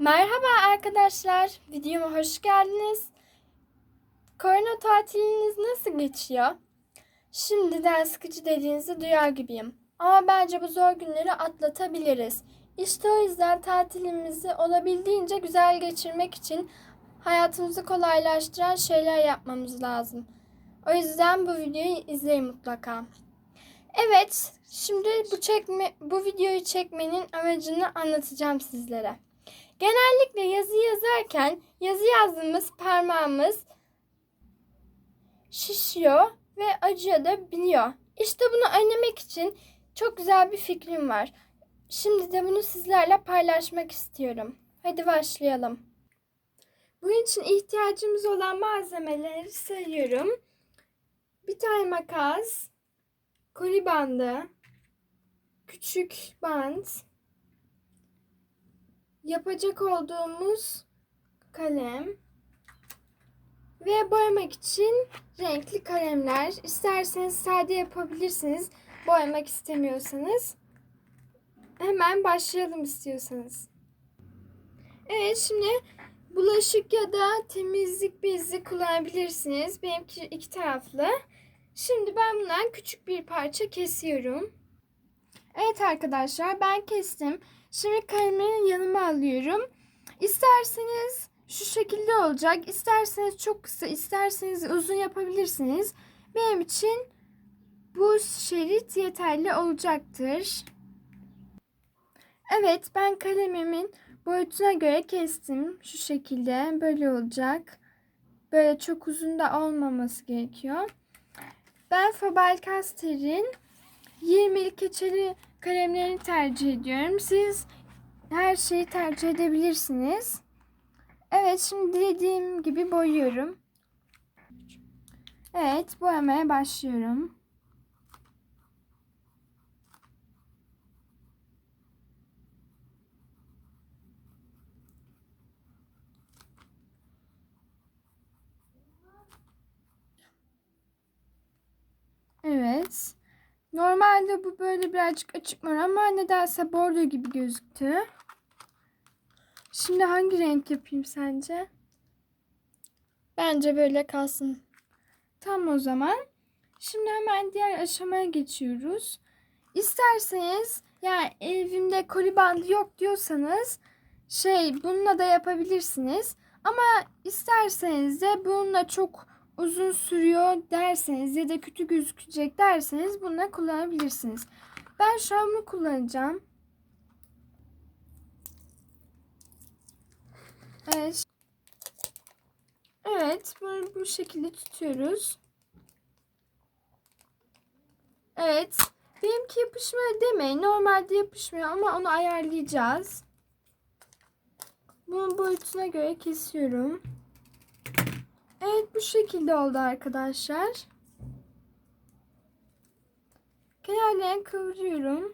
Merhaba arkadaşlar, videoma hoş geldiniz. Korona tatiliniz nasıl geçiyor? Şimdiden sıkıcı dediğinizi duyar gibiyim. Ama bence bu zor günleri atlatabiliriz. İşte o yüzden tatilimizi olabildiğince güzel geçirmek için hayatımızı kolaylaştıran şeyler yapmamız lazım. O yüzden bu videoyu izleyin mutlaka. Evet, şimdi bu çekme bu videoyu çekmenin amacını anlatacağım sizlere. Genellikle yazı yazarken yazı yazdığımız parmağımız şişiyor ve acıyor da biliyor. İşte bunu önlemek için çok güzel bir fikrim var. Şimdi de bunu sizlerle paylaşmak istiyorum. Hadi başlayalım. Bunun için ihtiyacımız olan malzemeleri sayıyorum. Bir tane makas, koli bandı, küçük bant, yapacak olduğumuz kalem ve boyamak için renkli kalemler. İsterseniz sade yapabilirsiniz. Boyamak istemiyorsanız. Hemen başlayalım istiyorsanız. Evet şimdi bulaşık ya da temizlik bezi kullanabilirsiniz. Benimki iki taraflı. Şimdi ben bundan küçük bir parça kesiyorum. Evet arkadaşlar ben kestim. Şimdi kalemi yanıma alıyorum. İsterseniz şu şekilde olacak. İsterseniz çok kısa, isterseniz uzun yapabilirsiniz. Benim için bu şerit yeterli olacaktır. Evet ben kalemimin boyutuna göre kestim. Şu şekilde böyle olacak. Böyle çok uzun da olmaması gerekiyor. Ben Faber-Castell'in 20'lik keçeli kalemlerini tercih ediyorum. Siz her şeyi tercih edebilirsiniz. Evet şimdi dediğim gibi boyuyorum. Evet boyamaya başlıyorum. Evet. Normalde bu böyle birazcık açık mor ama nedense bordo gibi gözüktü. Şimdi hangi renk yapayım sence? Bence böyle kalsın. Tamam o zaman. Şimdi hemen diğer aşamaya geçiyoruz. İsterseniz yani evimde koli bandı yok diyorsanız şey bununla da yapabilirsiniz. Ama isterseniz de bununla çok uzun sürüyor derseniz ya da kötü gözükecek derseniz bunu kullanabilirsiniz. Ben şu an bunu kullanacağım. Evet. Evet, bunu bu şekilde tutuyoruz. Evet. Benimki yapışmıyor demeyin. Normalde yapışmıyor ama onu ayarlayacağız. Bunun boyutuna göre kesiyorum. Evet bu şekilde oldu arkadaşlar. Kenarlarını kıvırıyorum.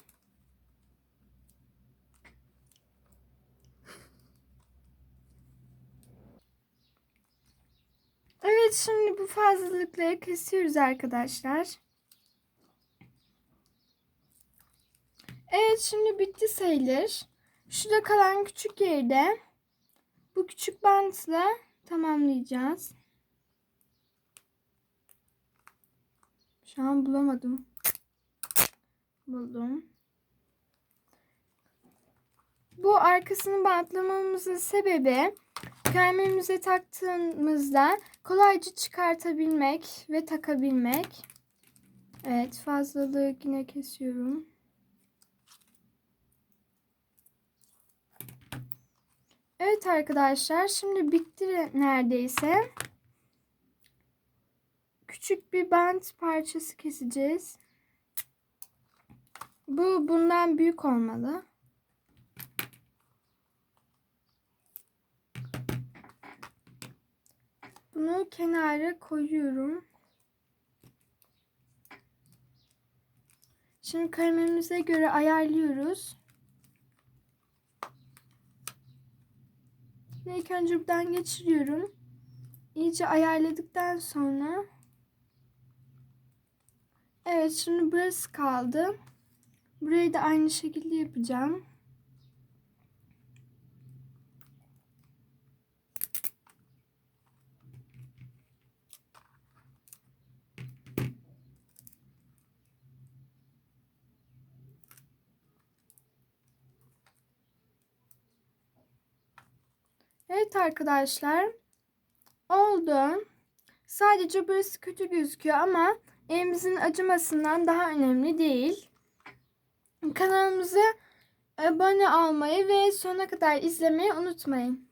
Evet şimdi bu fazlalıkları kesiyoruz arkadaşlar. Evet şimdi bitti sayılır. Şurada kalan küçük yerde bu küçük bantla tamamlayacağız. Şu an bulamadım. Buldum. Bu arkasını bantlamamızın sebebi kalemimize taktığımızda kolayca çıkartabilmek ve takabilmek. Evet fazlalığı yine kesiyorum. Evet arkadaşlar şimdi bitti neredeyse. Küçük bir bant parçası keseceğiz. Bu bundan büyük olmalı. Bunu kenara koyuyorum. Şimdi kalemimize göre ayarlıyoruz. İlk önce buradan geçiriyorum. İyice ayarladıktan sonra Evet şimdi burası kaldı. Burayı da aynı şekilde yapacağım. Evet arkadaşlar. Oldu. Sadece burası kötü gözüküyor ama elimizin acımasından daha önemli değil. Kanalımıza abone olmayı ve sona kadar izlemeyi unutmayın.